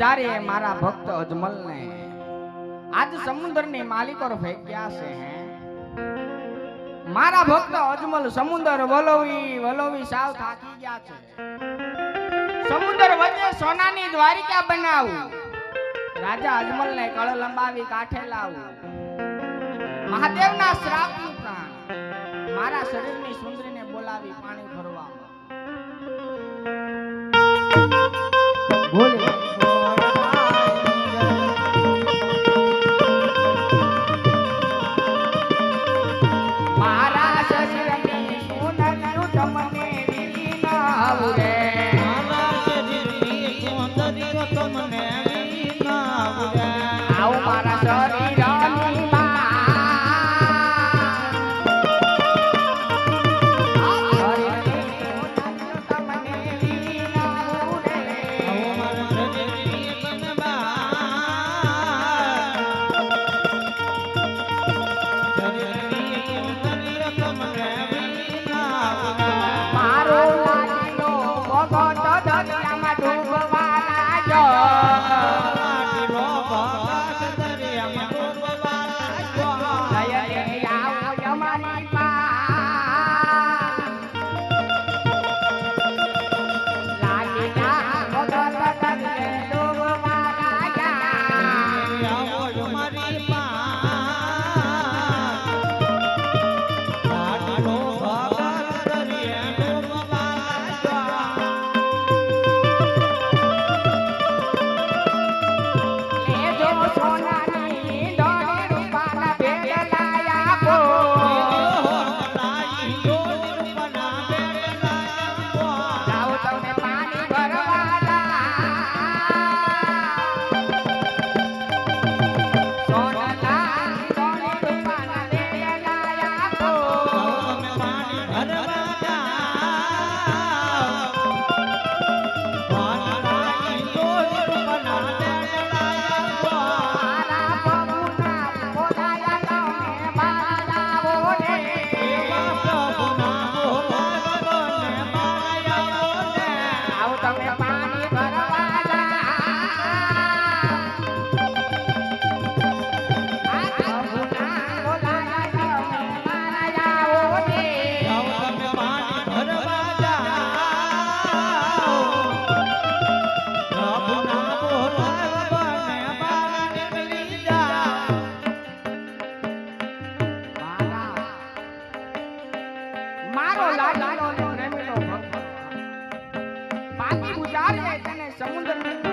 પાપી મારા ભક્ત અજમલ ને આજ સમુદ્રની માલિકો ફેંક્યા છે મારા ભક્ત અજમલ સમુદ્ર વલોવી વલોવી સાવ થાકી ગયા છે. સમુદ્ર વચ્ચે સોનાની દ્વારિકા બનાવું. રાજા અજમલને કળ લંબાવી કાંઠે લાવું. મહાદેવના શ્રાપનું પ્રાણ. મારા શરીરની સુંદરીને બોલાવી પાણી ભરવામાં પાણી ગુજારે તેને સમુદ્ર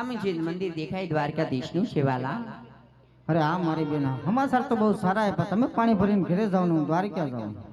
સામે જે મંદિર દેખાય દ્વારકાધીશનું શિવાલા અરે આ મારી બેન સમાચાર તો બહુ સારા આપ્યા. તમે પાણી ભરીને ઘરે જવાનું દ્વારકા જવાનું